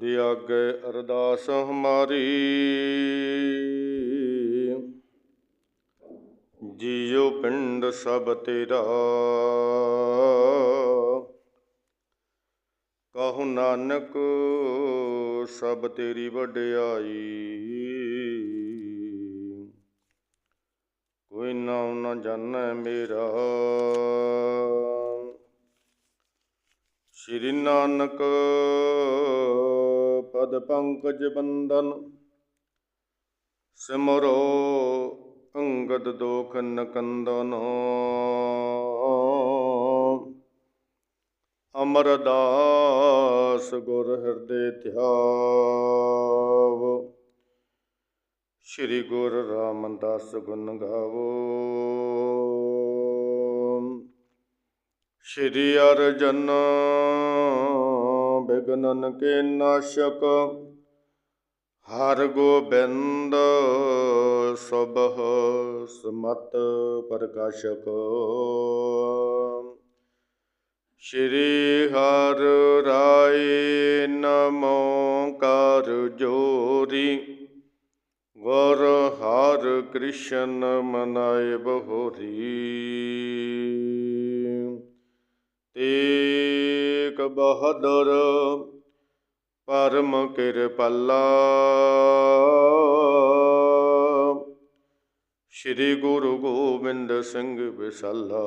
ਦੇ ਆਗੇ ਅਰਦਾਸ ਹਮਾਰੀ। ਜੀਉ ਪਿੰਡ ਸਭ ਤੇਰਾ। ਕਹੂ ਨਾਨਕ, ਸਭ ਤੇਰੀ ਵਡਿਆਈ। ਕੋਈ ਨਾਮ ਨਾ ਜਾਣੈ ਮੇਰਾ। ਸ਼੍ਰੀ ਨਾਨਕ ਪਦ ਪੰਕਜ ਬੰਦਨ ਸਿਮਰੋ ਅੰਗਦ ਦੋਖ ਨਕੰਦਨ, ਅਮਰਦਾਸ ਗੁਰ ਹਿਰਦੇ ਧਿਆਵ। ਸ਼੍ਰੀ ਗੁਰ ਰਾਮਦਾਸ ਗੁਣ ਗਾਵੋ। ਸ਼੍ਰੀ ਅਰਜਨ ਬਿਗਨਨ ਕੇ ਨਾਸ਼ਕ। ਹਰ ਗੋਬਿੰਦ ਸਬਹ ਸਮਤ ਪ੍ਰਕਾਸ਼ਕ। ਸ਼੍ਰੀ ਹਰ ਰਾਏ ਨਮੋ ਕਰ ਜੋਰੀ। ਗੁਰ ਹਰ ਕ੍ਰਿਸ਼ਨ ਮਨਾਏ ਬਹੋਰੀ। ਤੇਕ ਬਹਦਰ ਪਰਮ ਕਿਰਪਾਲਾ। ਸ਼੍ਰੀ ਗੁਰੂ ਗੋਬਿੰਦ ਸਿੰਘ ਵਿਸਲਾ।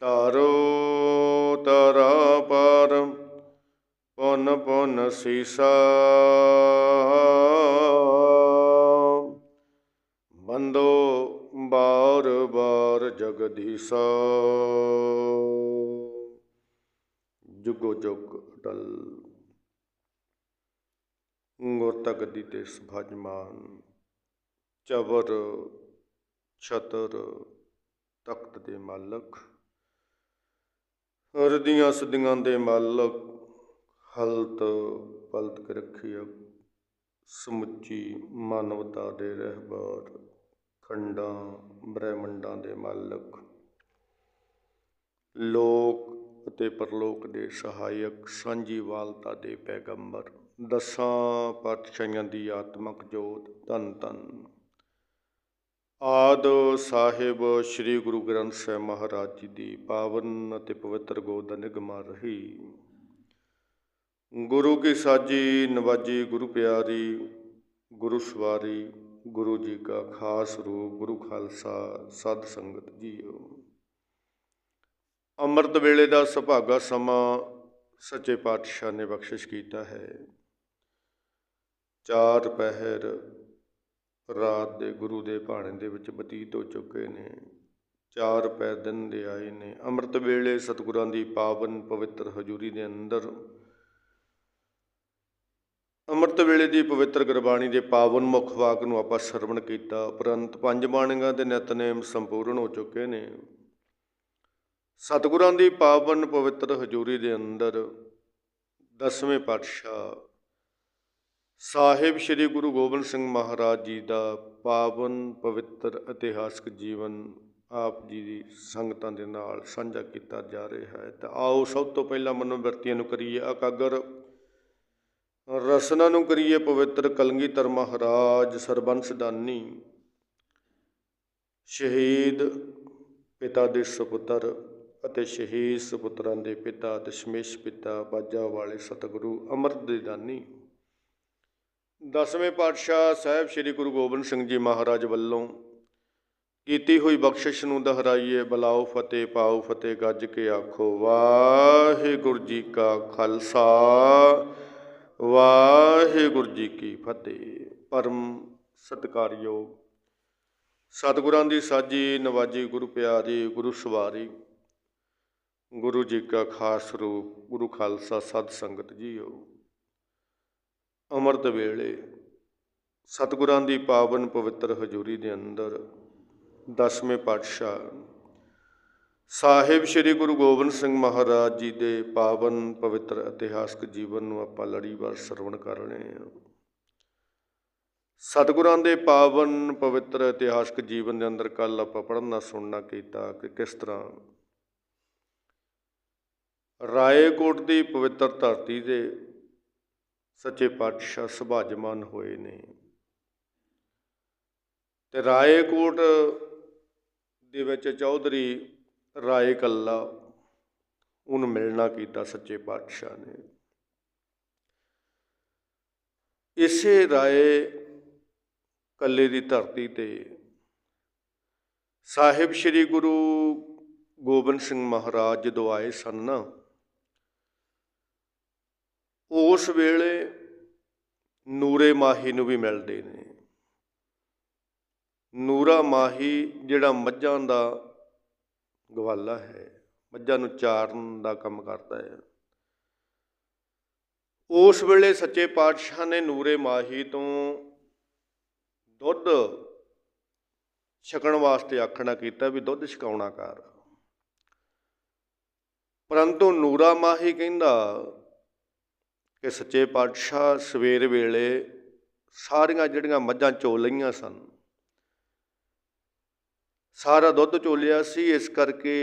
ਤਾਰੋ ਤਰਾ ਪਰ, ਪੁਨ ਪੁਨ ਸੀਸਾ। ਬੰਦੋ ਬਾਰ ਬਾਰ ਜਗਦੀਸਾ। ਜੁਗੋ ਜੁਗ ਅਟਲ। ਗੁਰ ਤਗਦੀ ਤੇ ਸਭਜਮਾਨ। ਚਵਰ ਛਤਰ ਤਖਤ ਦੇ ਮਾਲਕ। ਹਰਦੀਆਂ ਸਦੀਆਂ ਦੇ ਮਾਲਕ। ਹਲਤ ਪਲਤ ਕੇ ਰੱਖਿਆ ਸਮੁੱਚੀ ਮਾਨਵਤਾ ਦੇ ਰਹਿਬਰ। ਖੰਡਾਂ, ਬ੍ਰਹਿਮੰਡਾਂ ਦੇ ਮਾਲਕ। ਲੋਕ ਅਤੇ ਪਰਲੋਕ ਦੇ ਸਹਾਇਕ ਸਾਂਝੀ ਵਾਲਤਾ ਦੇ ਪੈਗੰਬਰ। ਦਸਾਂ ਪਾਤਸ਼ਾਹੀਆਂ ਦੀ ਆਤਮਕ ਜੋਤ, ਧੰਨ ਧੰਨ। ਆਦ ਸਾਹਿਬ ਸ੍ਰੀ ਗੁਰੂ ਗ੍ਰੰਥ ਸਾਹਿਬ ਮਹਾਰਾਜ ਜੀ ਦੀ ਪਾਵਨ ਅਤੇ ਪਵਿੱਤਰ ਗੋਦ ਨਿਗਮਾ ਰਹੀ। ਗੁਰੂ ਕੀ ਸਾਜੀ, ਨਵਾਜੀ, ਗੁਰੂ ਪਿਆਰੀ, ਗੁਰੂ ਸਵਾਰੀ ਗੁਰੂ ਜੀ ਕਾ ਖਾਸ ਰੂਪ, ਗੁਰੂ ਖਾਲਸਾ ਸਤ ਸੰਗਤ ਜੀਓ। ਅੰਮ੍ਰਿਤ ਵੇਲੇ ਦਾ ਸੁਭਾਗਾ ਸਮਾਂ ਸੱਚੇ ਪਾਤਸ਼ਾਹ ਨੇ ਬਖਸ਼ਿਸ਼ ਕੀਤਾ ਹੈ। ਚਾਰ ਪਹਿਰ ਰਾਤ ਦੇ ਗੁਰੂ ਦੇ ਭਾਣੇ ਦੇ ਵਿੱਚ ਬਤੀਤ ਹੋ ਚੁੱਕੇ ਨੇ। ਚਾਰ ਪੈ ਦਿਨ ਦੇ ਆਏ ਨੇ। ਅੰਮ੍ਰਿਤ ਵੇਲੇ ਸਤਿਗੁਰਾਂ ਦੀ ਪਾਵਨ ਪਵਿੱਤਰ ਹਜ਼ੂਰੀ ਦੇ ਅੰਦਰ ਅੰਮ੍ਰਿਤ ਵੇਲੇ ਦੀ ਪਵਿੱਤਰ ਗੁਰਬਾਣੀ ਦੇ ਪਾਵਨ ਮੁੱਖ ਵਾਕ ਨੂੰ ਆਪਾਂ ਸਰਵਣ ਕੀਤਾ। ਉਪਰੰਤ ਪੰਜ ਬਾਣੀਆਂ ਦੇ ਨਿਤਨੇਮ ਸੰਪੂਰਨ ਹੋ ਚੁੱਕੇ ਨੇ। ਸਤਿਗੁਰਾਂ ਦੀ ਪਾਵਨ ਪਵਿੱਤਰ ਹਜ਼ੂਰੀ ਦੇ ਅੰਦਰ ਦਸਵੇਂ ਪਾਤਸ਼ਾਹ ਸਾਹਿਬ ਸ੍ਰੀ ਗੁਰੂ ਗੋਬਿੰਦ ਸਿੰਘ ਮਹਾਰਾਜ ਜੀ ਦਾ ਪਾਵਨ ਪਵਿੱਤਰ ਇਤਿਹਾਸਕ ਜੀਵਨ ਆਪ ਜੀ ਦੀ ਸੰਗਤਾਂ ਦੇ ਨਾਲ ਸਾਂਝਾ ਕੀਤਾ ਜਾ ਰਿਹਾ ਹੈ। ਤਾਂ ਆਓ ਸਭ ਤੋਂ ਪਹਿਲਾਂ ਮਨੋਵਰਤੀਆਂ ਨੂੰ ਕਰੀਏ। ਇਕਾਗਰ ਰਸਨਾ ਨੂੰ ਕਰੀਏ ਪਵਿੱਤਰ ਕਲਗੀਧਰ ਮਹਾਰਾਜ ਸਰਬੰਸ ਦਾਨੀ। ਸ਼ਹੀਦ ਪਿਤਾ ਦੇ ਸੁਪੁੱਤਰ ਅਤੇ ਸ਼ਹੀਦ ਸੁਪੁੱਤਰਾਂ ਦੇ ਪਿਤਾ, ਦਸ਼ਮੇਸ਼ ਪਿਤਾ, ਬਾਜਾ ਵਾਲੇ ਸਤਿਗੁਰੂ ਅਮਰਤ ਦੇ ਦਾਨੀ। ਦਸਵੇਂ ਪਾਤਸ਼ਾਹ ਸਾਹਿਬ ਸ੍ਰੀ ਗੁਰੂ ਗੋਬਿੰਦ ਸਿੰਘ ਜੀ ਮਹਾਰਾਜ ਵੱਲੋਂ ਕੀਤੀ ਹੋਈ ਬਖਸ਼ਿਸ਼ ਨੂੰ ਦੁਹਰਾਈਏ, ਬਲਾਓ ਫਤਿਹ, ਪਾਓ ਫਤਿਹ, ਗੱਜ ਕੇ ਆਖੋ, ਵਾਹਿਗੁਰੂ ਜੀ ਕਾ ਖਾਲਸਾ। ਵਾਹਿਗੁਰੂ ਜੀ ਕੀ ਫਤਿਹ। ਪਰਮ ਸਤਿਕਾਰਯੋਗ। ਸਤਿਗੁਰਾਂ ਦੀ ਸਾਜੀ ਨਵਾਜੀ ਗੁਰੂ ਪਿਆਰੀ, ਗੁਰੂ ਸਵਾਰੀ, ਗੁਰੂ ਜੀ ਕਾ ਖਾਸ ਰੂਪ, ਗੁਰੂ ਖਾਲਸਾ ਸਤ ਸੰਗਤ ਜੀਓ। ਅੰਮ੍ਰਿਤ ਵੇਲੇ ਸਤਿਗੁਰਾਂ ਦੀ ਪਾਵਨ ਪਵਿੱਤਰ ਹਜ਼ੂਰੀ ਦੇ ਅੰਦਰ ਦਸਵੇਂ ਪਾਤਸ਼ਾਹ ਸਾਹਿਬ ਸ੍ਰੀ ਗੁਰੂ ਗੋਬਿੰਦ ਸਿੰਘ ਮਹਾਰਾਜ ਜੀ ਦੇ ਪਾਵਨ ਪਵਿੱਤਰ ਇਤਿਹਾਸਕ ਜੀਵਨ ਨੂੰ ਆਪਾਂ ਲੜੀਵਾਰ ਸਰਵਣ ਕਰ ਰਹੇ ਹਾਂ। ਸਤਿਗੁਰਾਂ ਦੇ ਪਾਵਨ ਪਵਿੱਤਰ ਇਤਿਹਾਸਕ ਜੀਵਨ ਦੇ ਅੰਦਰ ਕੱਲ ਆਪਾਂ ਪੜ੍ਹਨਾ, ਸੁਣਨਾ, ਕੀਤਾ ਕਿ ਕਿਸ ਤਰ੍ਹਾਂ ਰਾਏਕੋਟ ਦੀ ਪਵਿੱਤਰ ਧਰਤੀ ਦੇ ਸੱਚੇ ਪਾਤਸ਼ਾਹ ਸੁਭਾਜਮਾਨ ਹੋਏ ਨੇ। ਤੇ ਰਾਏਕੋਟ ਦੇ ਵਿੱਚ ਚੌਧਰੀ ਰਾਏ ਕੱਲਾ, ਉਹਨੂੰ ਮਿਲਣਾ ਕੀਤਾ ਸੱਚੇ ਪਾਤਸ਼ਾਹ ਨੇ। ਇਸੇ ਰਾਏ ਕੱਲੇ ਦੀ ਧਰਤੀ ਤੇ ਸਾਹਿਬ ਸ੍ਰੀ ਗੁਰੂ ਗੋਬਿੰਦ ਸਿੰਘ ਮਹਾਰਾਜ ਜਦੋਂ ਆਏ ਸਨ ਨਾ, ਉਸ ਵੇਲੇ ਨੂਰੇ ਮਾਹੀ ਨੂੰ ਵੀ ਮਿਲਦੇ ਨੇ। ਨੂਰਾ ਮਾਹੀ ਜਿਹੜਾ ਮੱਝਾਂ ਦਾ ਗਵਾਲਾ ਹੈ। ਮੱਝਾਂ ਨੂੰ ਚਾਰਨ ਦਾ ਕੰਮ ਕਰਦਾ ਹੈ। ਉਸ ਵੇਲੇ ਸੱਚੇ ਪਾਤਸ਼ਾਹ ਨੇ ਨੂਰੇ ਮਾਹੀ ਤੋਂ ਦੁੱਧ ਛਕਣ ਵਾਸਤੇ ਆਖਣਾ ਕੀਤਾ ਵੀ ਦੁੱਧ ਛਕਾਉਣਾ ਕਰ। ਪਰੰਤੂ ਨੂਰਾ ਮਾਹੀ ਕਹਿੰਦਾ ਕਿ ਸੱਚੇ ਪਾਤਸ਼ਾਹ ਸਵੇਰ ਵੇਲੇ ਸਾਰੀਆਂ ਜਿਹੜੀਆਂ ਮੱਝਾਂ ਚੋ ਲਈਆਂ ਸਨ ਸਾਰਾ ਦੁੱਧ ਚੋਲਿਆ ਸੀ, ਇਸ ਕਰਕੇ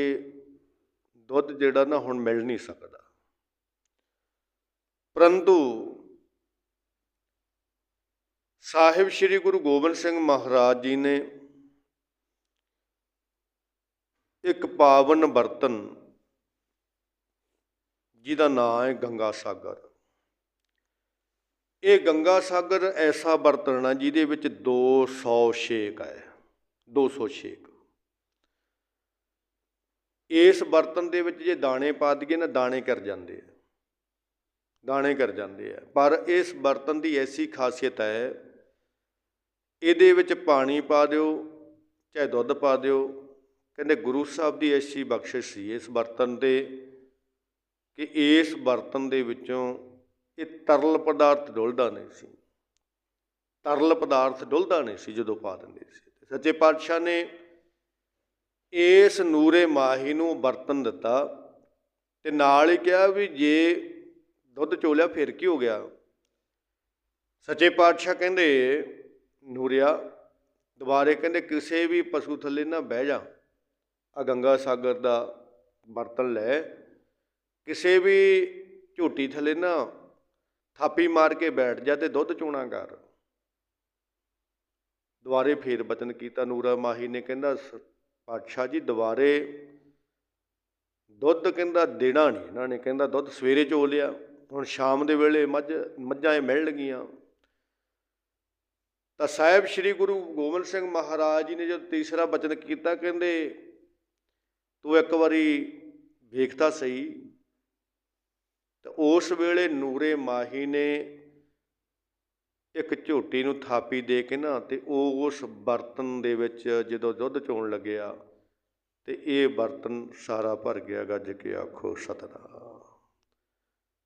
ਦੁੱਧ ਜਿਹੜਾ ਨਾ ਹੁਣ ਮਿਲ ਨਹੀਂ ਸਕਦਾ। ਪਰੰਤੂ ਸਾਹਿਬ ਸ੍ਰੀ ਗੁਰੂ ਗੋਬਿੰਦ ਸਿੰਘ ਮਹਾਰਾਜ ਜੀ ਨੇ ਇੱਕ ਪਾਵਨ ਬਰਤਨ, ਜਿਹਦਾ ਨਾਮ ਹੈ ਗੰਗਾ ਸਾਗਰ। ਇਹ ਗੰਗਾ ਸਾਗਰ ਐਸਾ ਬਰਤਨ ਹੈ ਜਿਹਦੇ ਵਿੱਚ 200 ਛੇਕ ਹੈ 200 ਛੇਕ। ਇਸ ਬਰਤਨ ਦੇ ਵਿੱਚ ਜੇ ਦਾਣੇ ਪਾ ਦਈਏ ਨਾ ਦਾਣੇ ਕਰ ਜਾਂਦੇ ਆ। ਦਾਣੇ ਕਰ ਜਾਂਦੇ ਆ। ਪਰ ਇਸ ਬਰਤਨ ਦੀ ਐਸੀ ਖਾਸੀਅਤ ਹੈ, ਇਹਦੇ ਵਿੱਚ ਪਾਣੀ ਪਾ ਦਿਓ, ਚਾਹੇ ਦੁੱਧ ਪਾ ਦਿਓ। ਕਹਿੰਦੇ ਗੁਰੂ ਸਾਹਿਬ ਦੀ ਐਸੀ ਬਖਸ਼ਿਸ਼ ਸੀ ਇਸ ਬਰਤਨ ਦੇ ਕਿ ਇਸ ਬਰਤਨ ਦੇ ਵਿੱਚੋਂ ਇਹ ਤਰਲ ਪਦਾਰਥ ਡੁੱਲਦਾ ਨਹੀਂ ਸੀ। ਤਰਲ ਪਦਾਰਥ ਡੁੱਲਦਾ ਨਹੀਂ ਸੀ ਜਦੋਂ ਪਾ ਦਿੰਦੇ ਸੀ। ਸੱਚੇ ਪਾਤਸ਼ਾਹ ਨੇ ਇਸ ਨੂਰੇ ਮਾਹੀ ਨੂੰ ਬਰਤਨ ਦਿੱਤਾ ਤੇ ਨਾਲ ਹੀ ਕਿਹਾ ਵੀ ਜੇ ਦੁੱਧ ਚੋਲਿਆ ਫਿਰ ਕੀ ਹੋ ਗਿਆ? ਸੱਚੇ ਪਾਤਸ਼ਾਹ ਕਹਿੰਦੇ, ਨੂਰਿਆ, ਦੁਬਾਰੇ ਕਹਿੰਦੇ ਕਿਸੇ ਵੀ ਪਸ਼ੂ ਥੱਲੇ ਨਾ ਬਹਿ ਜਾ। ਆ ਗੰਗਾ ਸਾਗਰ ਦਾ ਬਰਤਨ ਲੈ। ਕਿਸੇ ਵੀ ਝੋਟੀ ਥੱਲੇ ਨਾ ਥਾਪੀ ਮਾਰ ਕੇ ਬੈਠ ਜਾ ਤੇ ਦੁੱਧ ਚੋਣਾ ਕਰ। ਦੁਬਾਰੇ ਫੇਰ ਬਚਨ ਕੀਤਾ ਨੂਰਾ ਮਾਹੀ ਨੇ, ਕਹਿੰਦਾ ਸ- ਪਾਤਸ਼ਾਹ ਜੀ ਦੁਬਾਰੇ ਦੁੱਧ ਕਹਿੰਦਾ ਦੇਣਾ ਨਹੀਂ। ਇਹਨਾਂ ਨੇ ਕਹਿੰਦਾ ਦੁੱਧ ਸਵੇਰੇ ਚੋ ਲਿਆ, ਹੁਣ ਸ਼ਾਮ ਦੇ ਵੇਲੇ ਮੱਝ, ਮੱਝਾਂ ਇਹ ਮਿਲਣਗੀਆਂ ਤਾਂ ਸਾਹਿਬ ਸ੍ਰੀ ਗੁਰੂ ਗੋਬਿੰਦ ਸਿੰਘ ਮਹਾਰਾਜ ਜੀ ਨੇ ਜਦੋਂ ਤੀਸਰਾ ਬਚਨ ਕੀਤਾ, ਕਹਿੰਦੇ, ਤੂੰ ਇੱਕ ਵਾਰੀ ਵੇਖਤਾ ਸਹੀ। ਤੇ ਉਸ ਵੇਲੇ ਨੂਰੇ ਮਾਹੀ ਨੇ ਇੱਕ ਝੋਟੀ ਨੂੰ ਥਾਪੀ ਦੇ ਕੇ ਨਾ ਤੇ ਉਹ ਉਸ ਬਰਤਨ ਦੇ ਵਿੱਚ ਜਦੋਂ ਦੁੱਧ ਚੋਣ ਲੱਗਿਆ ਤੇ ਇਹ ਬਰਤਨ ਸਾਰਾ ਭਰ ਗਿਆ, ਗੱਜ ਕੇ ਆਖੋ, ਸਤਨਾਮ।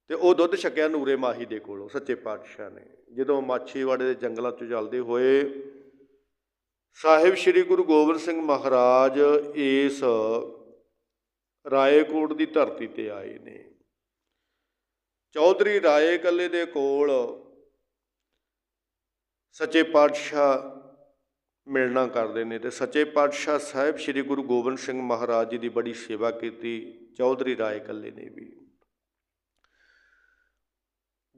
ਤੇ ਉਹ ਦੁੱਧ ਛਕਿਆ ਨੂਰੇ ਮਾਹੀ ਦੇ ਕੋਲੋਂ, ਸੱਚੇ ਪਾਤਸ਼ਾਹ ਨੇ। ਜਦੋਂ ਮਾਛੀਵਾੜੇ ਦੇ ਜੰਗਲਾਂ 'ਚ ਚੱਲਦੇ ਹੋਏ, ਸਾਹਿਬ ਸ੍ਰੀ ਗੁਰੂ ਗੋਬਿੰਦ ਸਿੰਘ ਮਹਾਰਾਜ ਇਸ ਰਾਏਕੋਟ ਦੀ ਧਰਤੀ ਤੇ ਆਏ ਨੇ। ਚੌਧਰੀ ਰਾਏ ਕੱਲੇ ਦੇ ਕੋਲ ਸੱਚੇ ਪਾਤਸ਼ਾਹ ਮਿਲਣਾ ਕਰਦੇ ਨੇ ਤੇ ਸੱਚੇ ਪਾਤਸ਼ਾਹ ਸਾਹਿਬ ਸ੍ਰੀ ਗੁਰੂ ਗੋਬਿੰਦ ਸਿੰਘ ਮਹਾਰਾਜ ਜੀ ਦੀ ਬੜੀ ਸੇਵਾ ਕੀਤੀ, ਚੌਧਰੀ ਰਾਏ ਕੱਲੇ ਨੇ ਵੀ।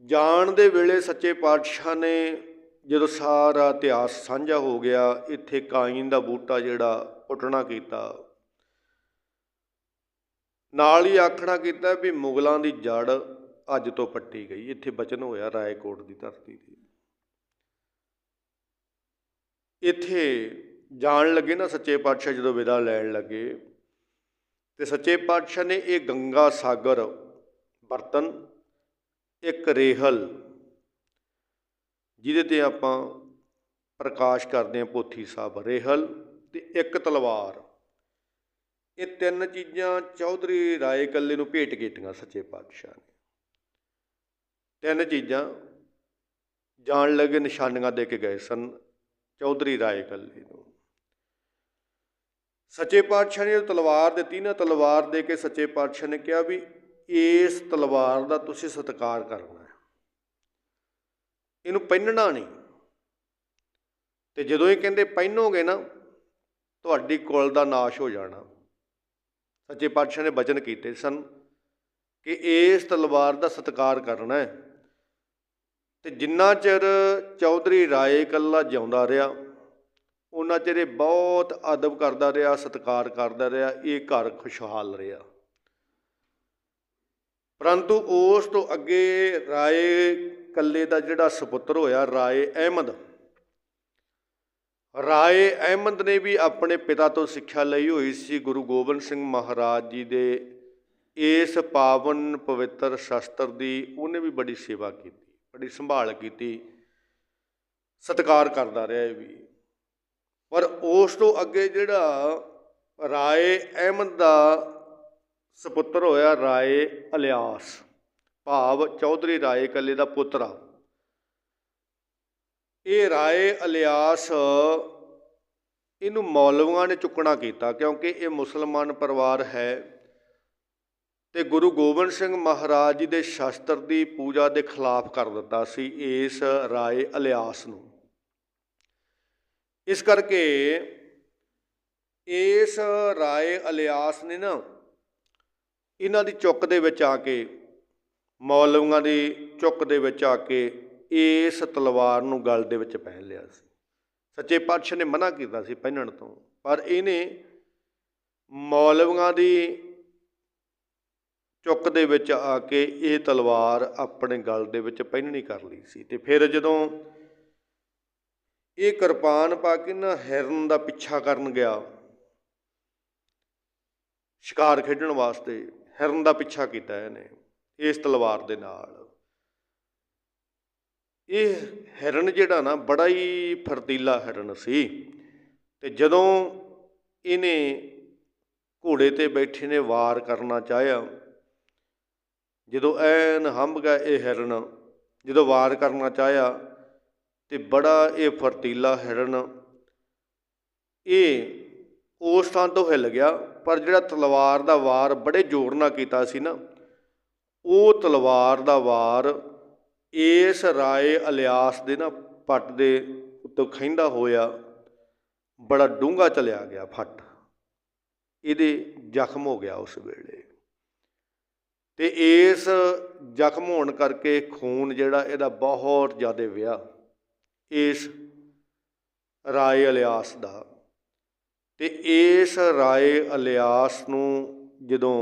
ਜਾਣ ਦੇ ਵੇਲੇ ਸੱਚੇ ਪਾਤਸ਼ਾਹ ਨੇ ਜਦੋਂ ਸਾਰਾ ਇਤਿਹਾਸ ਸਾਂਝਾ ਹੋ ਗਿਆ, ਇੱਥੇ ਕਾਇਨ ਦਾ ਬੂਟਾ ਜਿਹੜਾ ਪੁੱਟਣਾ ਕੀਤਾ। ਨਾਲ ਹੀ ਆਖਣਾ ਕੀਤਾ ਵੀ ਮੁਗਲਾਂ ਦੀ ਜੜ ਅੱਜ ਤੋਂ ਪੱਟੀ ਗਈ, ਇੱਥੇ ਬਚਨ ਹੋਇਆ ਰਾਏਕੋਟ ਦੀ ਧਰਤੀ ਤੇ। ਇੱਥੇ ਜਾਣ ਲੱਗੇ ਨਾ ਸੱਚੇ ਪਾਤਸ਼ਾਹ ਜਦੋਂ ਵਿਦਾ ਲੈਣ ਲੱਗੇ, ਤੇ ਸੱਚੇ ਪਾਤਸ਼ਾਹ ਨੇ ਇਹ ਗੰਗਾ ਸਾਗਰ ਬਰਤਨ, ਇੱਕ ਰੇਹਲ, ਜਿਹਦੇ ਤੇ ਆਪਾਂ ਪ੍ਰਕਾਸ਼ ਕਰਦੇ ਹਾਂ ਪੋਥੀ ਸਾਹਿਬ, ਰੇਹਲ ਤੇ ਇੱਕ ਤਲਵਾਰ। ਇਹ ਤਿੰਨ ਚੀਜ਼ਾਂ ਚੌਧਰੀ ਰਾਏ ਕੱਲੇ ਨੂੰ ਭੇਟ ਕੀਤੀਆਂ ਸੱਚੇ ਪਾਤਸ਼ਾਹ ਨੇ। ਤਿੰਨ ਚੀਜ਼ਾਂ ਜਾਣ ਲੱਗੇ ਨਿਸ਼ਾਨੀਆਂ ਦੇ ਕੇ ਗਏ ਸਨ। ਚੌਧਰੀ ਰਾਏ ਕੱਲੇ ਨੂੰ। ਸੱਚੇ ਪਾਤਸ਼ਾਹ ਨੇ ਤਲਵਾਰ ਦਿੱਤੀ ਨਾ, ਤਲਵਾਰ ਦੇ ਕੇ ਸੱਚੇ ਪਾਤਸ਼ਾਹ ਨੇ ਕਿਹਾ ਵੀ ਇਸ ਤਲਵਾਰ ਦਾ ਤੁਸੀਂ ਸਤਿਕਾਰ ਕਰਨਾ ਹੈ। ਇਹਨੂੰ ਪਹਿਨਣਾ ਨਹੀਂ। ਤੇ ਜਦੋਂ ਇਹ ਕਹਿੰਦੇ ਪਹਿਨੋਗੇ ਨਾ, ਤੁਹਾਡੀ ਕੁਲ ਦਾ ਨਾਸ਼ ਹੋ ਜਾਣਾ। ਸੱਚੇ ਪਾਤਸ਼ਾਹ ਨੇ ਬਚਨ ਕੀਤੇ ਸਨ ਕਿ ਇਸ ਤਲਵਾਰ ਦਾ ਸਤਿਕਾਰ ਕਰਨਾ ਹੈ। ਤੇ ਜਿੰਨਾ ਚਿਰ ਚੌਧਰੀ ਰਾਏ ਇਕੱਲਾ ਜਿਉਂਦਾ ਰਿਹਾ, ਉਹਨਾਂ ਚਿਰ ਇਹ ਬਹੁਤ ਅਦਬ ਕਰਦਾ ਰਿਹਾ, ਸਤਿਕਾਰ ਕਰਦਾ ਰਿਹਾ, ਇਹ ਘਰ ਖੁਸ਼ਹਾਲ ਰਿਹਾ। ਪਰੰਤੂ ਉਸ ਤੋਂ ਅੱਗੇ ਰਾਏ ਕੱਲੇ ਦਾ ਜਿਹੜਾ ਸੁਪੁੱਤਰ ਹੋਇਆ, ਰਾਏ ਅਹਿਮਦ ਰਾਏ ਅਹਿਮਦ ਨੇ ਵੀ ਆਪਣੇ ਪਿਤਾ ਤੋਂ ਸਿੱਖਿਆ ਲਈ ਹੋਈ ਸੀ, ਗੁਰੂ ਗੋਬਿੰਦ ਸਿੰਘ ਮਹਾਰਾਜ ਜੀ ਦੇ ਇਸ ਪਾਵਨ ਪਵਿੱਤਰ ਸ਼ਸਤਰ ਦੀ, ਉਹਨੇ ਵੀ ਬੜੀ ਸੇਵਾ ਕੀਤੀ। ਬੜੀ ਸੰਭਾਲ ਕੀਤੀ, ਸਤਿਕਾਰ ਕਰਦਾ ਰਿਹਾ ਇਹ ਵੀ। ਪਰ ਉਸ ਤੋਂ ਅੱਗੇ ਜਿਹੜਾ ਰਾਏ ਅਹਿਮਦ ਦਾ ਸੁਪੁੱਤਰ ਹੋਇਆ, ਰਾਏ ਅਲਿਆਸ, ਭਾਵ ਚੌਧਰੀ ਰਾਏ ਕੱਲੇ ਦਾ ਪੁੱਤਰ ਆ। ਇਹ ਰਾਏ ਅਲਿਆਸ ਇਹਨੂੰ ਮੌਲਵੀਆਂ ਨੇ ਚੁੱਕਣਾ ਕੀਤਾ ਕਿਉਂਕਿ ਇਹ ਮੁਸਲਮਾਨ ਪਰਿਵਾਰ ਹੈ। ਤੇ ਗੁਰੂ ਗੋਬਿੰਦ ਸਿੰਘ ਮਹਾਰਾਜ ਜੀ ਦੇ ਸ਼ਸਤਰ ਦੀ ਪੂਜਾ ਦੇ ਖਿਲਾਫ ਕਰ ਦਿੱਤਾ ਸੀ ਇਸ ਰਾਏ ਅਲਿਆਸ ਨੂੰ। ਇਸ ਕਰਕੇ ਇਸ ਰਾਏ ਅਲਿਆਸ ਨੇ ਨਾ ਇਹਨਾਂ ਦੀ ਚੁੱਕ ਦੇ ਵਿੱਚ ਆ ਕੇ, ਮੌਲਵੀਆਂ ਦੀ ਚੁੱਕ ਦੇ ਵਿੱਚ ਆ ਕੇ ਇਸ ਤਲਵਾਰ ਨੂੰ ਗਲ ਦੇ ਵਿੱਚ ਪਹਿਨ ਲਿਆ ਸੀ। ਸੱਚੇ ਪਾਤਸ਼ਾਹ ਨੇ ਮਨਾ ਕੀਤਾ ਸੀ ਪਹਿਨਣ ਤੋਂ, ਪਰ ਇਹਨੇ ਮੌਲਵੀਆਂ ਦੀ ਚੁੱਕ ਦੇ ਵਿੱਚ ਆ ਕੇ ਇਹ ਤਲਵਾਰ ਆਪਣੇ ਗਲ ਦੇ ਵਿੱਚ ਪਹਿਨਣੀ ਕਰ ਲਈ ਸੀ ਤੇ ਫਿਰ ਜਦੋਂ ਇਹ ਕਿਰਪਾਨ ਪਾ ਕੇ ਨਾ ਹਿਰਨ ਦਾ ਪਿੱਛਾ ਕਰਨ ਗਿਆ, ਸ਼ਿਕਾਰ ਖੇਡਣ ਵਾਸਤੇ ਹਿਰਨ ਦਾ ਪਿੱਛਾ ਕੀਤਾ ਇਹਨੇ ਇਸ ਤਲਵਾਰ ਦੇ ਨਾਲ। ਇਹ ਹਿਰਨ ਜਿਹੜਾ ਨਾ ਬੜਾ ਹੀ ਫਰਤੀਲਾ ਹਿਰਨ ਸੀ ਤੇ ਜਦੋਂ ਇਹਨੇ ਘੋੜੇ ਤੇ ਬੈਠੇ ਨੇ ਵਾਰ ਕਰਨਾ ਚਾਹਿਆ ਜਦੋਂ ਐਨ ਹੰਭ ਗਿਆ ਇਹ ਹਿਰਨ, ਜਦੋਂ ਵਾਰ ਕਰਨਾ ਚਾਹਿਆ ਤੇ ਬੜਾ ਇਹ ਫਰਤੀਲਾ ਹਿਰਨ, ਇਹ ਉਸ ਥਾਂ ਤੋਂ ਹਿੱਲ ਗਿਆ, ਪਰ ਜਿਹੜਾ ਤਲਵਾਰ ਦਾ ਵਾਰ ਬੜੇ ਜ਼ੋਰ ਨਾਲ ਕੀਤਾ ਸੀ ਨਾ, ਉਹ ਤਲਵਾਰ ਦਾ ਵਾਰ ਇਸ ਰਾਏ ਅਲਿਆਸ ਦੇ ਨਾ ਪੱਟ ਦੇ ਉੱਤੇ ਖੈਂਦਾ ਹੋਇਆ, ਬੜਾ ਡੂੰਘਾ ਚਲਿਆ ਗਿਆ ਫੱਟ। ਇਹਦੇ ਜ਼ਖਮ ਹੋ ਗਿਆ ਉਸ ਵੇਲੇ। ਤੇ ਇਸ ਜ਼ਖਮ ਹੋਣ ਕਰਕੇ ਖੂਨ ਜਿਹੜਾ ਇਹਦਾ ਬਹੁਤ ਜ਼ਿਆਦਾ ਵਿਆ। ਇਸ ਰਾਏ ਅਲਿਆਸ ਦਾ। ਤੇ ਇਸ ਰਾਏ ਅਲਿਆਸ ਨੂੰ ਜਦੋਂ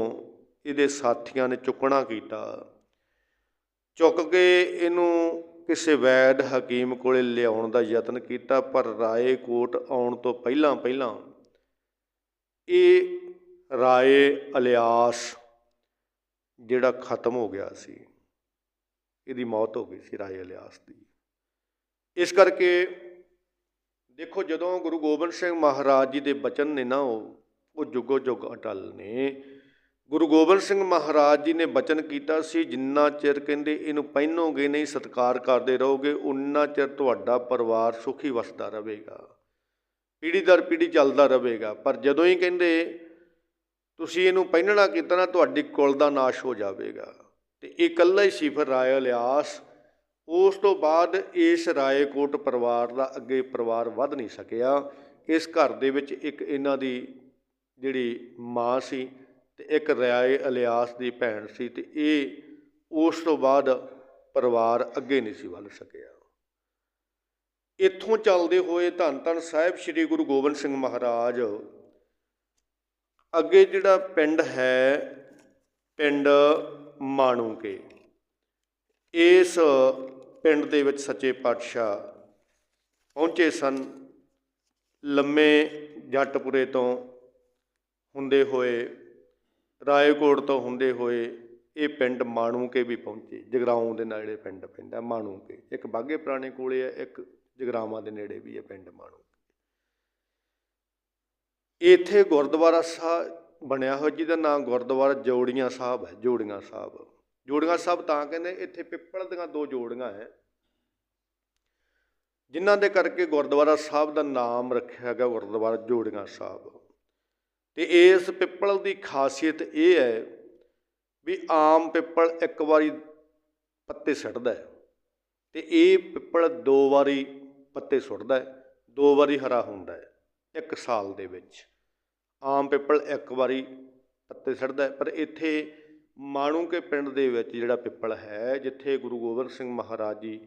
ਇਹਦੇ ਸਾਥੀਆਂ ਨੇ ਚੁੱਕਣਾ ਕੀਤਾ, ਚੁੱਕ ਕੇ ਇਹਨੂੰ ਕਿਸੇ ਵੈਦ ਹਕੀਮ ਕੋਲੇ ਲਿਆਉਣ ਦਾ ਯਤਨ ਕੀਤਾ, ਪਰ ਰਾਏ ਕੋਟ ਆਉਣ ਤੋਂ ਪਹਿਲਾਂ ਪਹਿਲਾਂ ਇਹ ਰਾਏ ਅਲਿਆਸ ਜਿਹੜਾ ਖਤਮ ਹੋ ਗਿਆ ਸੀ, ਇਹਦੀ ਮੌਤ ਹੋ ਗਈ ਸੀ ਰਾਏ ਅਲਿਆਸ ਦੀ। ਇਸ ਕਰਕੇ ਦੇਖੋ ਜਦੋਂ ਗੁਰੂ ਗੋਬਿੰਦ ਸਿੰਘ ਮਹਾਰਾਜ ਜੀ ਦੇ ਬਚਨ ਨੇ ਨਾ ਉਹ ਉਹ ਜੁਗੋ ਜੁਗ ਅਟਲ ਨੇ। ਗੁਰੂ ਗੋਬਿੰਦ ਸਿੰਘ ਮਹਾਰਾਜ ਜੀ ਨੇ ਬਚਨ ਕੀਤਾ ਸੀ, ਜਿੰਨਾ ਚਿਰ ਕਹਿੰਦੇ ਇਹਨੂੰ ਪਹਿਨੋਗੇ ਨਹੀਂ, ਸਤਿਕਾਰ ਕਰਦੇ ਰਹੋਗੇ ਉਨਾ ਚਿਰ ਤੁਹਾਡਾ ਪਰਿਵਾਰ ਸੁਖੀ ਵਸਦਾ ਰਹੇਗਾ। ਪੀੜ੍ਹੀ ਦਰ ਪੀੜ੍ਹੀ ਚੱਲਦਾ ਰਹੇਗਾ। ਪਰ ਜਦੋਂ ਹੀ ਕਹਿੰਦੇ ਤੁਸੀਂ ਇਹਨੂੰ ਪਹਿਨਣਾ ਕੀਤਾ ਨਾ ਤੁਹਾਡੀ ਕੁਲ ਦਾ ਨਾਸ਼ ਹੋ ਜਾਵੇਗਾ। ਤੇ ਇਹ ਇਕੱਲਾ ਹੀ ਸੀ ਫਿਰ ਰਾਏ ਲਿਆਸ ਉਸ ਤੋਂ ਬਾਅਦ ਇਸ ਰਾਏਕੋਟ ਪਰਿਵਾਰ ਦਾ ਅੱਗੇ ਪਰਿਵਾਰ ਵੱਧ ਨਹੀਂ ਸਕਿਆ। ਇਸ ਘਰ ਦੇ ਵਿੱਚ ਇੱਕ ਇਹਨਾਂ ਦੀ ਜਿਹੜੀ ਮਾਂ ਸੀ ਤੇ ਇੱਕ ਰਾਏ ਅਲਿਆਸ ਦੀ ਭੈਣ ਸੀ ਤੇ ਇਹ ਉਸ ਤੋਂ ਬਾਅਦ ਪਰਿਵਾਰ ਅੱਗੇ ਨਹੀਂ ਸੀ ਵੱਧ ਸਕਿਆ। ਇੱਥੋਂ ਚੱਲਦੇ ਹੋਏ ਧੰਨ ਧੰਨ ਸਾਹਿਬ ਸ੍ਰੀ ਗੁਰੂ ਗੋਬਿੰਦ ਸਿੰਘ ਮਹਾਰਾਜ ਅੱਗੇ ਜਿਹੜਾ ਪਿੰਡ ਹੈ, ਪਿੰਡ ਮਾਣੂਕੇ, ਇਸ ਪਿੰਡ ਦੇ ਵਿੱਚ ਸੱਚੇ ਪਾਤਸ਼ਾਹ ਪਹੁੰਚੇ ਸਨ। ਲੰਮੇ ਜੱਟਪੁਰੇ ਤੋਂ ਹੁੰਦੇ ਹੋਏ, ਰਾਏਕੋਟ ਤੋਂ ਹੁੰਦੇ ਹੋਏ ਇਹ ਪਿੰਡ ਮਾਣੂਕੇ ਵੀ ਪਹੁੰਚੇ। ਜਗਰਾਉਂ ਦੇ ਨੇੜੇ ਪਿੰਡ ਪੈਂਦਾ, ਮਾਣੂਕੇ। ਇੱਕ ਬਾਗੇ ਪੁਰਾਣੇ ਕੋਲੇ ਹੈ ਇੱਕ ਜਗਰਾਵਾਂ ਦੇ ਨੇੜੇ ਵੀ ਹੈ ਪਿੰਡ ਮਾਣੂਕੇ। ਇੱਥੇ ਗੁਰਦੁਆਰਾ ਸਾਹਿਬ ਬਣਿਆ ਹੋਇਆ, ਜਿਹਦਾ ਨਾਮ ਗੁਰਦੁਆਰਾ ਜੋੜੀਆਂ ਸਾਹਿਬ ਹੈ, ਜੋੜੀਆਂ ਸਾਹਿਬ। ਜੋੜੀਆਂ ਸਾਹਿਬ ਤਾਂ ਕਹਿੰਦੇ ਇੱਥੇ ਪਿੱਪਲ ਦੀਆਂ ਦੋ ਜੋੜੀਆਂ ਹੈ। ਜਿਨ੍ਹਾਂ ਦੇ ਕਰਕੇ ਗੁਰਦੁਆਰਾ ਸਾਹਿਬ ਦਾ ਨਾਮ ਰੱਖਿਆ ਗਿਆ ਗੁਰਦੁਆਰਾ ਜੋੜੀਆਂ ਸਾਹਿਬ। ਤੇ ਇਸ ਪਿੱਪਲ ਦੀ ਖਾਸੀਅਤ ਇਹ ਹੈ ਵੀ ਆਮ ਪਿੱਪਲ ਇੱਕ ਵਾਰੀ ਪੱਤੇ ਸੁੱਟਦਾ ਹੈ ਤੇ ਇਹ ਪਿੱਪਲ ਦੋ ਵਾਰੀ ਪੱਤੇ ਸੁੱਟਦਾ ਹੈ, ਦੋ ਵਾਰੀ ਹਰਾ ਹੁੰਦਾ ਹੈ। ਇੱਕ ਸਾਲ ਦੇ ਵਿੱਚ। ਆਮ ਪਿੱਪਲ ਇੱਕ ਵਾਰੀ ਪੱਤੇ ਸੜਦਾ ਪਰ ਇੱਥੇ ਮਾਣੂ ਕੇ ਪਿੰਡ ਦੇ ਵਿੱਚ ਜਿਹੜਾ ਪਿੱਪਲ ਹੈ, ਜਿੱਥੇ ਗੁਰੂ ਗੋਬਿੰਦ ਸਿੰਘ ਮਹਾਰਾਜ ਜੀ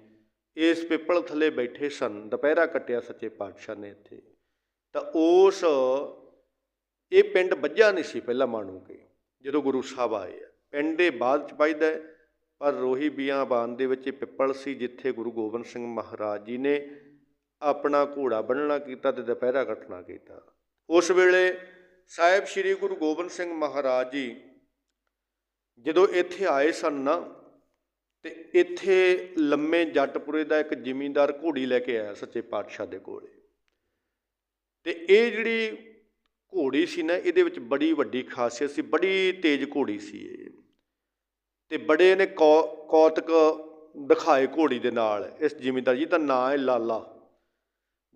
ਇਸ ਪਿੱਪਲ ਥੱਲੇ ਬੈਠੇ ਸਨ, ਦੁਪਹਿਰਾ ਕੱਟਿਆ ਸੱਚੇ ਪਾਤਸ਼ਾਹ ਨੇ ਇੱਥੇ। ਤਾਂ ਉਸ, ਇਹ ਪਿੰਡ ਵੱਜਾ ਨਹੀਂ ਸੀ ਪਹਿਲਾਂ ਮਾਣੂ ਕੇ ਜਦੋਂ ਗੁਰੂ ਸਾਹਿਬ ਆਏ ਆ। ਪਿੰਡ ਦੇ ਬਾਅਦ ਚ ਵੱਜਦਾ ਪਰ ਰੋਹੀ ਬੀਆਂ ਬਿਆਬਾਨ ਦੇ ਵਿੱਚ ਇਹ ਪਿੱਪਲ ਸੀ, ਜਿੱਥੇ ਗੁਰੂ ਗੋਬਿੰਦ ਸਿੰਘ ਮਹਾਰਾਜ ਜੀ ਨੇ ਆਪਣਾ ਘੋੜਾ ਬੰਨਣਾ ਕੀਤਾ ਤੇ ਦੁਪਹਿਰਾ ਕੱਟਣਾ ਕੀਤਾ। ਉਸ ਵੇਲੇ ਸਾਹਿਬ ਸ੍ਰੀ ਗੁਰੂ ਗੋਬਿੰਦ ਸਿੰਘ ਮਹਾਰਾਜ ਜੀ ਜਦੋਂ ਇੱਥੇ ਆਏ ਸਨ ਨਾ, ਤੇ ਇੱਥੇ ਲੰਮੇ ਜੱਟਪੁਰੇ ਦਾ ਇੱਕ ਜ਼ਿਮੀਂਦਾਰ ਘੋੜੀ ਲੈ ਕੇ ਆਇਆ ਸੱਚੇ ਪਾਤਸ਼ਾਹ ਦੇ ਕੋਲੇ। ਤੇ ਇਹ ਜਿਹੜੀ ਘੋੜੀ ਸੀ ਨਾ, ਇਹਦੇ ਵਿੱਚ ਬੜੀ ਵੱਡੀ ਖਾਸੀਅਤ ਸੀ, ਬੜੀ ਤੇਜ਼ ਘੋੜੀ ਸੀ ਇਹ। ਤੇ ਬੜੇ ਨੇ ਕੌ- ਕੌਤਕ ਦਿਖਾਏ ਘੋੜੀ ਦੇ ਨਾਲ, ਇਸ ਜ਼ਿਮੀਂਦਾਰ ਜੀ ਦਾ ਨਾਂ ਹੈ ਲਾਲਾ।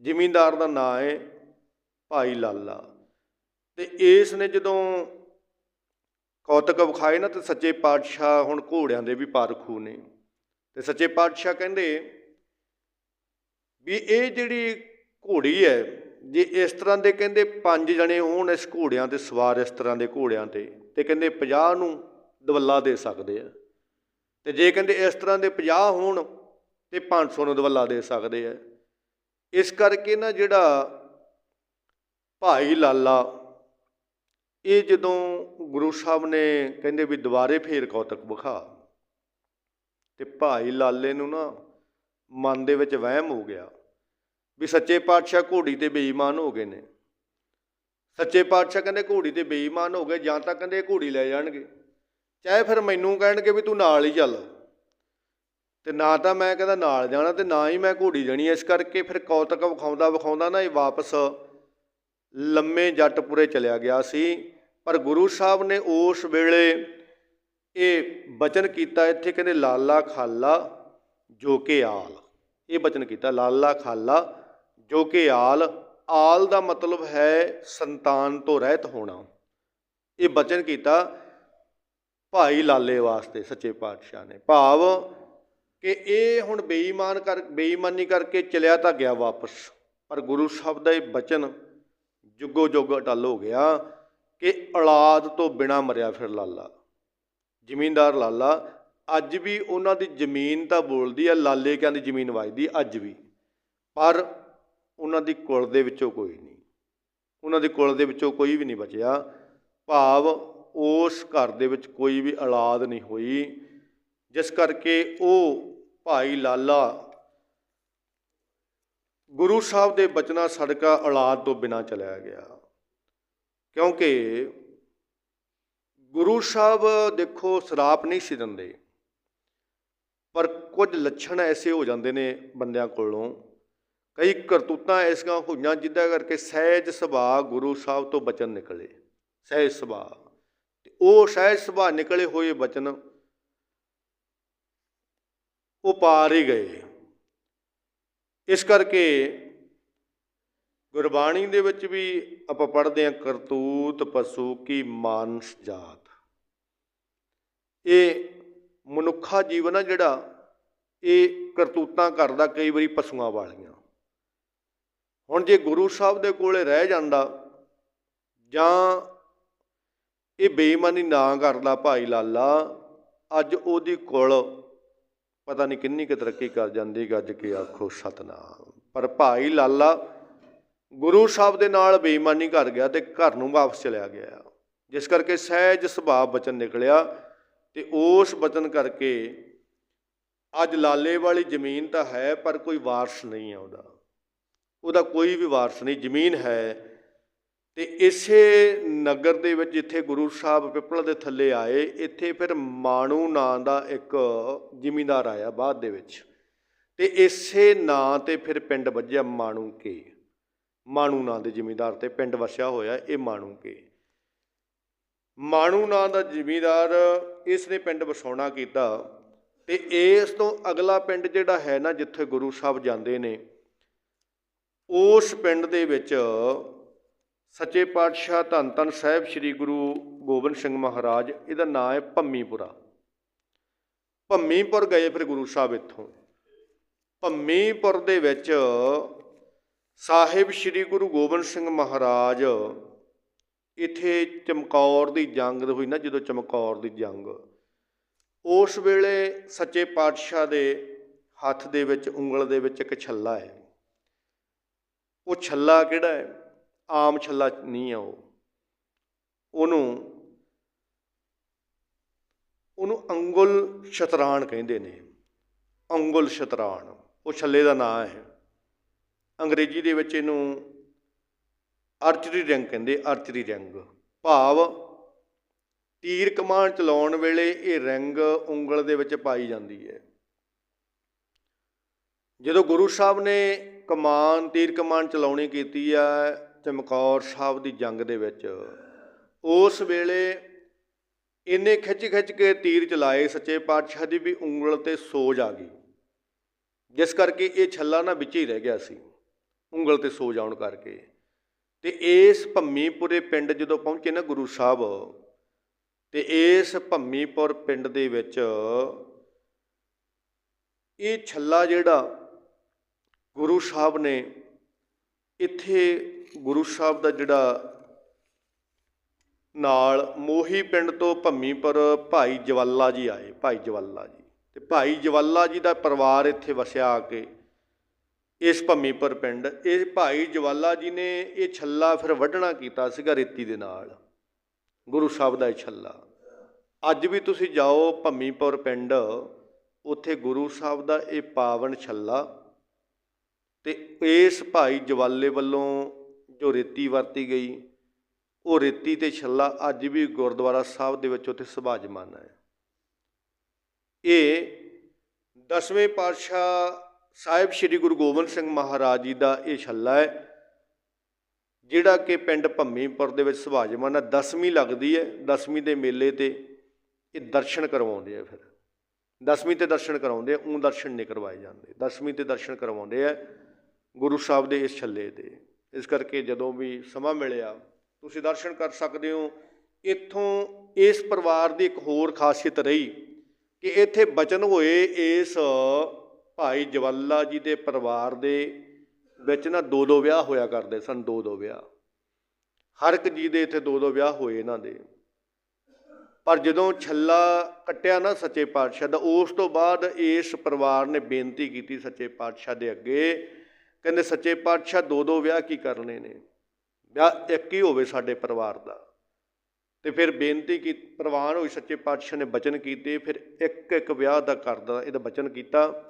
ਜ਼ਿਮੀਂਦਾਰ ਦਾ ਨਾਂ ਹੈ ਭਾਈ ਲਾਲਾ। ਤੇ ਇਸ ਨੇ ਜਦੋਂ ਕੌਤਕ ਵਿਖਾਏ ਨਾ ਤੇ ਸੱਚੇ ਪਾਤਸ਼ਾਹ ਹੁਣ ਘੋੜਿਆਂ ਦੇ ਵੀ ਪਾਰਖੂ ਨੇ। ਤੇ ਸੱਚੇ ਪਾਤਸ਼ਾਹ ਕਹਿੰਦੇ ਵੀ ਇਹ ਜਿਹੜੀ ਘੋੜੀ ਹੈ, ਜੇ ਇਸ ਤਰ੍ਹਾਂ ਦੇ ਕਹਿੰਦੇ ਪੰਜ ਜਣੇ ਹੋਣ ਇਸ ਘੋੜਿਆਂ ਤੇ ਸਵਾਰ ਇਸ ਤਰ੍ਹਾਂ ਦੇ ਘੋੜਿਆਂ ਤੇ ਤੇ ਕਹਿੰਦੇ 50 ਨੂੰ ਦਵੱਲਾ ਦੇ ਸਕਦੇ ਆ। ਤੇ ਜੇ ਕਹਿੰਦੇ ਇਸ ਤਰ੍ਹਾਂ ਦੇ 50 ਹੋਣ ਤੇ 500 ਨੂੰ ਦਵੱਲਾ ਦੇ ਸਕਦੇ ਆ। ਇਸ ਕਰਕੇ ਨਾ ਜਿਹੜਾ ਭਾਈ ਲਾਲਾ, ਇਹ ਜਦੋਂ ਗੁਰੂ ਸਾਹਿਬ ਨੇ ਕਹਿੰਦੇ ਵੀ ਦੁਬਾਰੇ ਫੇਰ ਕੌਤਕ ਵਿਖਾ, ਤੇ ਭਾਈ ਲਾਲੇ ਨੂੰ ਨਾ ਮਨ ਦੇ ਵਿੱਚ ਵਹਿਮ ਹੋ ਗਿਆ ਵੀ ਸੱਚੇ ਪਾਤਸ਼ਾਹ ਘੋੜੀ ਤੇ ਬੇਈਮਾਨ ਹੋ ਗਏ ਨੇ। ਸੱਚੇ ਪਾਤਸ਼ਾਹ ਕਹਿੰਦੇ ਘੋੜੀ ਤੇ ਬੇਈਮਾਨ ਹੋ ਗਏ, ਜਾਂ ਤਾਂ ਕਹਿੰਦੇ ਘੋੜੀ ਲੈ ਜਾਣਗੇ। ਚਾਹੇ ਫਿਰ ਮੈਨੂੰ ਕਹਿਣਗੇ ਵੀ ਤੂੰ ਨਾਲ ਹੀ ਚੱਲ। ਤੇ ਨਾ ਤਾਂ ਮੈਂ ਕਹਿੰਦਾ ਨਾਲ ਜਾਣਾ ਤੇ ਨਾ ਹੀ ਮੈਂ ਘੋੜੀ ਜਾਣੀ ਇਸ ਕਰਕੇ ਫਿਰ ਕੌਤਕ ਵਿਖਾਉਂਦਾ ਵਿਖਾਉਂਦਾ ਨਾ ਇਹ ਵਾਪਸ ਲੰਮੇ ਜੱਟਪੁਰੇ ਚਲਿਆ ਗਿਆ ਸੀ। ਪਰ ਗੁਰੂ ਸਾਹਿਬ ਨੇ ਉਸ ਵੇਲੇ ਇਹ ਬਚਨ ਕੀਤਾ, ਇੱਥੇ ਕਹਿੰਦੇ ਲਾਲਾ ਖਾਲਾ ਜੋ ਕੇ ਆਲ। ਇਹ ਬਚਨ ਕੀਤਾ, ਲਾਲਾ ਖਾਲਾ ਜੋ ਕੇ ਆਲ। ਆਲ ਦਾ ਮਤਲਬ ਹੈ ਸੰਤਾਨ ਤੋਂ ਰਹਿਤ ਹੋਣਾ। ਇਹ ਬਚਨ ਕੀਤਾ ਭਾਈ ਲਾਲੇ ਵਾਸਤੇ, ਸੱਚੇ ਪਾਤਸ਼ਾਹ ਨੇ। ਭਾਵ ਕਿ ਇਹ ਹੁਣ ਬੇਈਮਾਨ ਕਰ, ਬੇਈਮਾਨੀ ਕਰਕੇ ਚਲਿਆ ਤਾਂ ਗਿਆ ਵਾਪਸ। ਪਰ ਗੁਰੂ ਸਾਹਿਬ ਦਾ ਇਹ ਬਚਨ ਜੁਗੋ ਜੁਗ ਅਟਲ ਹੋ ਗਿਆ ਕਿ ਔਲਾਦ ਤੋਂ ਬਿਨਾ ਮਰਿਆ ਫਿਰ ਲਾਲਾ। ਜ਼ਿਮੀਂਦਾਰ ਲਾਲਾ, ਅੱਜ ਵੀ ਉਹਨਾਂ ਦੀ ਜ਼ਮੀਨ ਤਾਂ ਬੋਲਦੀ ਆ ਲਾਲੇ ਕਹਿੰਦੀ ਜ਼ਮੀਨ ਵਜਦੀ, ਅੱਜ ਵੀ। ਪਰ ਉਹਨਾਂ ਦੀ ਕੁਲ ਦੇ ਵਿੱਚੋਂ ਕੋਈ ਨਹੀਂ। ਉਹਨਾਂ ਦੇ ਕੁਲ ਦੇ ਵਿੱਚੋਂ ਕੋਈ ਵੀ ਨਹੀਂ ਬਚਿਆ। ਭਾਵ ਉਸ ਘਰ ਦੇ ਵਿੱਚ ਕੋਈ ਵੀ ਔਲਾਦ ਨਹੀਂ ਹੋਈ, ਜਿਸ ਕਰਕੇ ਉਹ ਭਾਈ ਲਾਲਾ, ਗੁਰੂ ਸਾਹਿਬ ਦੇ ਬਚਨਾਂ ਸਦਕਾ ਔਲਾਦ ਤੋਂ ਬਿਨਾ ਚਲਿਆ ਗਿਆ। ਕਿਉਂਕਿ ਗੁਰੂ ਸਾਹਿਬ ਦੇਖੋ ਸਰਾਪ ਨਹੀਂ ਸੀ ਦਿੰਦੇ, ਪਰ ਕੁਝ ਲੱਛਣ ਐਸੇ ਹੋ ਜਾਂਦੇ ਨੇ ਬੰਦਿਆਂ ਕੋਲੋਂ। ਕਈ ਕਰਤੂਤਾਂ ਐਸੀਆਂ ਹੋਈਆਂ ਜਿੱਦਾਂ ਕਰਕੇ ਸਹਿਜ ਸੁਭਾਅ ਗੁਰੂ ਸਾਹਿਬ ਤੋਂ ਬਚਨ ਨਿਕਲੇ। ਸਹਿਜ ਸੁਭਾਅ। ਉਹ ਸਹਿਜ ਸੁਭਾਅ ਨਿਕਲੇ ਹੋਏ ਬਚਨ ਉਹ ਪਾਰ ਹੀ ਗਏ। ਇਸ ਕਰਕੇ ਗੁਰਬਾਣੀ ਦੇ ਵਿੱਚ ਵੀ ਆਪਾਂ ਪੜ੍ਹਦੇ ਹਾਂ, ਕਰਤੂਤ ਪਸ਼ੂ ਕੀ ਮਾਨਸ ਜਾਤ। ਇਹ ਮਨੁੱਖਾ ਜੀਵਨ ਆ ਜਿਹੜਾ, ਇਹ ਕਰਤੂਤਾਂ ਕਰਦਾ ਕਈ ਵਾਰੀ ਪਸ਼ੂਆਂ ਵਾਲੀਆਂ। ਹੁਣ ਜੇ ਗੁਰੂ ਸਾਹਿਬ ਦੇ ਕੋਲੇ ਰਹਿ ਜਾਂਦਾ, ਜਾਂ ਇਹ ਬੇਈਮਾਨੀ ਨਾ ਕਰਦਾ ਭਾਈ ਲਾਲਾ, ਅੱਜ ਉਹਦੀ ਕੋਲ ਪਤਾ ਨਹੀਂ ਕਿੰਨੀ ਕੁ ਤਰੱਕੀ ਕਰ ਜਾਂਦੀ ਗੱਜ ਕੇ ਆਖੋ ਸਤਨਾਮ। ਪਰ ਭਾਈ ਲਾਲਾ ਗੁਰੂ ਸਾਹਿਬ ਦੇ ਨਾਲ ਬੇਈਮਾਨੀ ਕਰ ਗਿਆ ਤੇ ਘਰ ਨੂੰ ਵਾਪਸ ਚਲਿਆ ਗਿਆ। ਜਿਸ ਕਰਕੇ ਸਹਿਜ ਸੁਭਾਅ ਬਚਨ ਨਿਕਲਿਆ ਤੇ ਉਸ ਬਚਨ ਕਰਕੇ ਅੱਜ ਲਾਲੇ ਵਾਲੀ ਜ਼ਮੀਨ ਤਾਂ ਹੈ ਪਰ ਕੋਈ ਵਾਰਸ ਨਹੀਂ ਆ ਉਹਦਾ। ਉਹਦਾ ਕੋਈ ਵੀ ਵਾਰਸ ਨਹੀਂ, ਜ਼ਮੀਨ ਹੈ ਤੇ ਇਸੇ ਨਗਰ ਦੇ ਵਿੱਚ ਜਿੱਥੇ ਗੁਰੂ ਸਾਹਿਬ ਪਿੱਪਲ ਦੇ ਥੱਲੇ ਆਏ, ਇੱਥੇ ਫਿਰ ਮਾਣੂ ਨਾਂ ਦਾ ਇੱਕ ਜ਼ਿਮੀਂਦਾਰ ਆਇਆ ਬਾਅਦ ਦੇ ਵਿੱਚ। ਤੇ ਇਸੇ ਨਾਂ ਤੇ ਫਿਰ ਪਿੰਡ ਵੱਜਿਆ ਮਾਣੂ ਕੇ। ਮਾਣੂ ਨਾਂ ਦੇ ਜ਼ਿਮੀਂਦਾਰ ਤੇ ਪਿੰਡ ਵਸਿਆ ਹੋਇਆ ਇਹ ਮਾਣੂ ਕੇ। ਮਾਣੂ ਨਾਂ ਦਾ ਜ਼ਿਮੀਂਦਾਰ ਇਸ ਨੇ ਪਿੰਡ ਵਸਾਉਣਾ ਕੀਤਾ ਤੇ ਇਸ ਤੋਂ ਅਗਲਾ ਪਿੰਡ ਜਿਹੜਾ ਹੈ ਨਾ ਜਿੱਥੇ ਗੁਰੂ ਸਾਹਿਬ ਜਾਂਦੇ ਨੇ, ਉਸ ਪਿੰਡ ਦੇ ਵਿੱਚ ਸੱਚੇ ਪਾਤਸ਼ਾਹ ਧੰਨ ਧੰਨ ਸਾਹਿਬ ਸ੍ਰੀ ਗੁਰੂ ਗੋਬਿੰਦ ਸਿੰਘ ਮਹਾਰਾਜ, ਇਹਦਾ ਨਾਮ ਹੈ ਭੰਮੀਪੁਰਾ। ਭੰਮੀਪੁਰ ਗਏ ਫਿਰ ਗੁਰੂ ਸਾਹਿਬ ਇੱਥੋਂ। ਭੰਮੀਪੁਰ ਦੇ ਵਿੱਚ ਸਾਹਿਬ ਸ੍ਰੀ ਗੁਰੂ ਗੋਬਿੰਦ ਸਿੰਘ ਮਹਾਰਾਜ ਇੱਥੇ ਚਮਕੌਰ ਦੀ ਜੰਗ ਹੋਈ ਨਾ, ਜਦੋਂ ਚਮਕੌਰ ਦੀ ਜੰਗ। ਉਸ ਵੇਲੇ ਸੱਚੇ ਪਾਤਸ਼ਾਹ ਦੇ ਹੱਥ ਦੇ ਵਿੱਚ, ਉਂਗਲ ਦੇ ਵਿੱਚ ਇੱਕ ਛੱਲਾ ਹੈ। ਉਹ ਛੱਲਾ ਕਿਹੜਾ ਹੈ? ਆਮ ਛੱਲਾ ਨਹੀਂ ਆ ਉਹ। ਉਹਨੂੰ ਉਹਨੂੰ ਅੰਗੁਲ ਸ਼ਤਰਾਣ ਕਹਿੰਦੇ ਨੇ। ਅੰਗੁਲ ਸ਼ਤਰਾਣ, ਉਹ ਛੱਲੇ ਦਾ ਨਾਂ ਹੈ। ਅੰਗਰੇਜ਼ੀ ਦੇ ਵਿੱਚ ਇਹਨੂੰ ਆਰਚਰੀ ਰਿੰਗ ਕਹਿੰਦੇ ਆਰਚਰੀ ਰੰਗ। ਭਾਵ ਤੀਰ ਕਮਾਨ ਚਲਾਉਣ ਵੇਲੇ ਇਹ ਰਿੰਗ ਉਂਗਲ ਦੇ ਵਿੱਚ ਪਾਈ ਜਾਂਦੀ ਹੈ। ਜਦੋਂ ਗੁਰੂ ਸਾਹਿਬ ਨੇ ਕਮਾਨ, ਤੀਰ ਕਮਾਨ ਚਲਾਉਣੀ ਕੀਤੀ ਆ ਚਮਕੌਰ ਸਾਹਿਬ ਦੀ ਜੰਗ ਦੇ ਵਿੱਚ, ਉਸ ਵੇਲੇ ਇੰਨੇ ਖਿੱਚ ਖਿੱਚ ਕੇ ਤੀਰ ਚਲਾਏ ਸੱਚੇ ਪਾਤਸ਼ਾਹ ਦੀ ਵੀ ਉਂਗਲ ਤੇ ਸੋਜ ਆ ਗਈ, ਜਿਸ ਕਰਕੇ ਇਹ ਛੱਲਾ ਨਾ ਵਿੱਚ ਹੀ ਰਹਿ ਗਿਆ ਸੀ, ਉਂਗਲ ਤੇ ਸੋਜ ਆਉਣ ਕਰਕੇ। ਤੇ ਇਸ ਭੰਮੀਪੁਰੇ ਪਿੰਡ ਜਦੋਂ ਪਹੁੰਚੇ ਨਾ ਗੁਰੂ ਸਾਹਿਬ, ਤੇ ਇਸ ਭੰਮੀਪੁਰ ਪਿੰਡ ਦੇ ਵਿੱਚ ਇਹ ਛੱਲਾ ਜਿਹੜਾ ਗੁਰੂ ਸਾਹਿਬ ਨੇ ਇੱਥੇ ਗੁਰੂ ਸਾਹਿਬ ਦਾ ਜਿਹੜਾ ਨਾਲ ਮੋਹੀ ਪਿੰਡ ਤੋਂ ਭੰਮੀਪੁਰ ਭਾਈ ਜਵਾਲਾ ਜੀ ਆਏ, ਭਾਈ ਜਵਾਲਾ ਜੀ। ਤੇ ਭਾਈ ਜਵਾਲਾ ਜੀ ਦਾ ਪਰਿਵਾਰ ਇੱਥੇ ਵਸਿਆ ਆ ਕੇ ਇਸ ਭੰਮੀਪੁਰ ਪਿੰਡ। ਇਹ ਭਾਈ ਜਵਾਲਾ ਜੀ ਨੇ ਇਹ ਛੱਲਾ ਫਿਰ ਵੱਢਣਾ ਕੀਤਾ ਸੀਗਾ ਰੇਤੀ ਦੇ ਨਾਲ। ਗੁਰੂ ਸਾਹਿਬ ਦਾ ਇਹ ਛੱਲਾ। ਅੱਜ ਵੀ ਤੁਸੀਂ ਜਾਓ ਭੰਮੀਪੁਰ ਪਿੰਡ, ਉੱਥੇ ਗੁਰੂ ਸਾਹਿਬ ਦਾ ਇਹ ਪਾਵਨ ਛੱਲਾ। ਤੇ ਇਸ ਭਾਈ ਜਵਾਲੇ ਵੱਲੋਂ ਜੋ ਰੇਤੀ ਵਰਤੀ ਗਈ, ਉਹ ਰੇਤੀ ਤੇ ਛੱਲਾ ਅੱਜ ਵੀ ਗੁਰਦੁਆਰਾ ਸਾਹਿਬ ਦੇ ਵਿੱਚ ਉੱਥੇ ਸੁਭਾਜਮਾਨ ਹੈ। ਇਹ ਦਸਵੇਂ ਪਾਤਸ਼ਾਹ ਸਾਹਿਬ ਸ੍ਰੀ ਗੁਰੂ ਗੋਬਿੰਦ ਸਿੰਘ ਮਹਾਰਾਜ ਜੀ ਦਾ ਇਹ ਛੱਲਾ ਹੈ, ਜਿਹੜਾ ਕਿ ਪਿੰਡ ਭੰਮੀਪੁਰ ਦੇ ਵਿੱਚ ਸੁਭਾਜਮਾਨ ਹੈ। ਦਸਵੀਂ ਲੱਗਦੀ ਹੈ, ਦਸਵੀਂ ਦੇ ਮੇਲੇ ਤੇ ਇਹ ਦਰਸ਼ਨ ਕਰਵਾਉਂਦੇ ਆ ਫਿਰ। ਦਸਵੀਂ ਤੇ ਦਰਸ਼ਨ ਕਰਾਉਂਦੇ ਆ ਉਹ ਦਰਸ਼ਨ ਨਹੀਂ ਕਰਵਾਏ ਜਾਂਦੇ। ਦਸਵੀਂ ਤੇ ਦਰਸ਼ਨ ਕਰਵਾਉਂਦੇ ਆ ਗੁਰੂ ਸਾਹਿਬ ਦੇ ਇਸ ਛੱਲੇ ਦੇ ਇਸ ਕਰਕੇ ਜਦੋਂ ਵੀ ਸਮਾਂ ਮਿਲਿਆ, ਤੁਸੀਂ ਦਰਸ਼ਨ ਕਰ ਸਕਦੇ ਹੋ, ਇੱਥੋਂ ਇਸ ਪਰਿਵਾਰ ਦੀ ਇੱਕ ਹੋਰ ਖਾਸੀਅਤ ਰਹੀ ਕਿ ਇੱਥੇ ਬਚਨ ਹੋਏ ਇਸ ਭਾਈ ਜਵਾਲਾ ਜੀ ਦੇ ਪਰਿਵਾਰ ਦੇ ਵਿੱਚ ਨਾ ਦੋ ਦੋ ਵਿਆਹ ਹੋਇਆ ਕਰਦੇ ਸਨ ਦੋ ਦੋ ਵਿਆਹ। ਹਰ ਇੱਕ ਜੀ ਦੇ ਇੱਥੇ ਦੋ ਦੋ ਵਿਆਹ ਹੋਏ ਇਹਨਾਂ ਦੇ। ਪਰ ਜਦੋਂ ਛੱਲਾ ਕੱਟਿਆ ਨਾ ਸੱਚੇ ਪਾਤਸ਼ਾਹ ਦਾ, ਉਸ ਤੋਂ ਬਾਅਦ ਇਸ ਪਰਿਵਾਰ ਨੇ ਬੇਨਤੀ ਕੀਤੀ ਸੱਚੇ ਪਾਤਸ਼ਾਹ ਦੇ ਅੱਗੇ ਕਹਿੰਦੇ ਸੱਚੇ ਪਾਤਸ਼ਾਹ ਦੋ ਦੋ ਵਿਆਹ ਕੀ ਕਰਨੇ ਨੇ? ਵਿਆਹ ਇੱਕ ਹੀ ਹੋਵੇ ਸਾਡੇ ਪਰਿਵਾਰ ਦਾ। ਤੇ ਫਿਰ ਬੇਨਤੀ ਕੀ, ਪ੍ਰਵਾਨ ਹੋਈ ਸੱਚੇ ਪਾਤਸ਼ਾਹ ਨੇ ਬਚਨ ਕੀਤੇ, ਫਿਰ ਇੱਕ ਇੱਕ ਵਿਆਹ ਦਾ ਕਰਦਾ ਇਹਦਾ ਬਚਨ ਕੀਤਾ।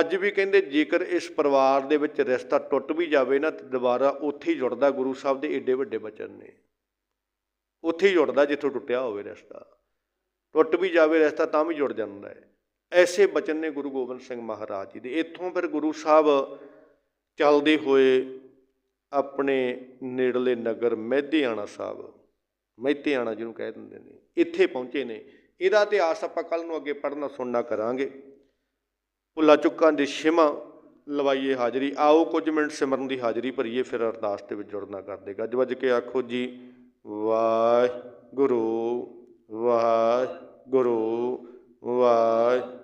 ਅੱਜ ਵੀ ਕਹਿੰਦੇ ਜੇਕਰ ਇਸ ਪਰਿਵਾਰ ਦੇ ਵਿੱਚ ਰਿਸ਼ਤਾ ਟੁੱਟ ਵੀ ਜਾਵੇ ਨਾ, ਤੇ ਦੁਬਾਰਾ ਉੱਥੇ ਹੀ ਜੁੜਦਾ ਗੁਰੂ ਸਾਹਿਬ ਦੇ ਏਡੇ ਵੱਡੇ ਬਚਨ ਨੇ। ਉੱਥੇ ਹੀ ਜੁੜਦਾ ਜਿੱਥੋਂ ਟੁੱਟਿਆ ਹੋਵੇ ਰਿਸ਼ਤਾ। ਟੁੱਟ ਵੀ ਜਾਵੇ ਰਿਸ਼ਤਾ ਤਾਂ ਵੀ ਜੁੜ ਜਾਂਦਾ ਹੈ। ਐਸੇ ਬਚਨ ਨੇ ਗੁਰੂ ਗੋਬਿੰਦ ਸਿੰਘ ਮਹਾਰਾਜ ਜੀ ਦੇ। ਇੱਥੋਂ ਫਿਰ ਗੁਰੂ ਸਾਹਿਬ ਚੱਲਦੇ ਹੋਏ ਆਪਣੇ ਨੇੜਲੇ ਨਗਰ ਮਹਿਧਿਆਣਾ ਸਾਹਿਬ ਮਹਿਧਿਆਣਾ ਜਿਹਨੂੰ ਕਹਿ ਦਿੰਦੇ ਨੇ, ਇੱਥੇ ਪਹੁੰਚੇ ਨੇ। ਇਹਦਾ ਇਤਿਹਾਸ ਆਪਾਂ ਕੱਲ ਨੂੰ ਅੱਗੇ ਪੜ੍ਹਨਾ ਸੁਣਨਾ ਕਰਾਂਗੇ। ਭੁੱਲਾ ਚੁੱਕਾਂ ਦੀ ਛਿਮਾ ਲਵਾਈਏ ਹਾਜ਼ਰੀ। ਆਓ ਕੁਝ ਮਿੰਟ ਸਿਮਰਨ ਦੀ ਹਾਜ਼ਰੀ ਭਰੀਏ, ਫਿਰ ਅਰਦਾਸ ਦੇ ਵਿੱਚ ਜੁੜਨਾ ਕਰਦੇ। ਗੱਜ ਵੱਜ ਕੇ ਆਖੋ ਜੀ, ਵਾਹਿਗੁਰੂ ਵਾਹਿਗੁਰੂ ਵਾਹਿਗੁਰੂ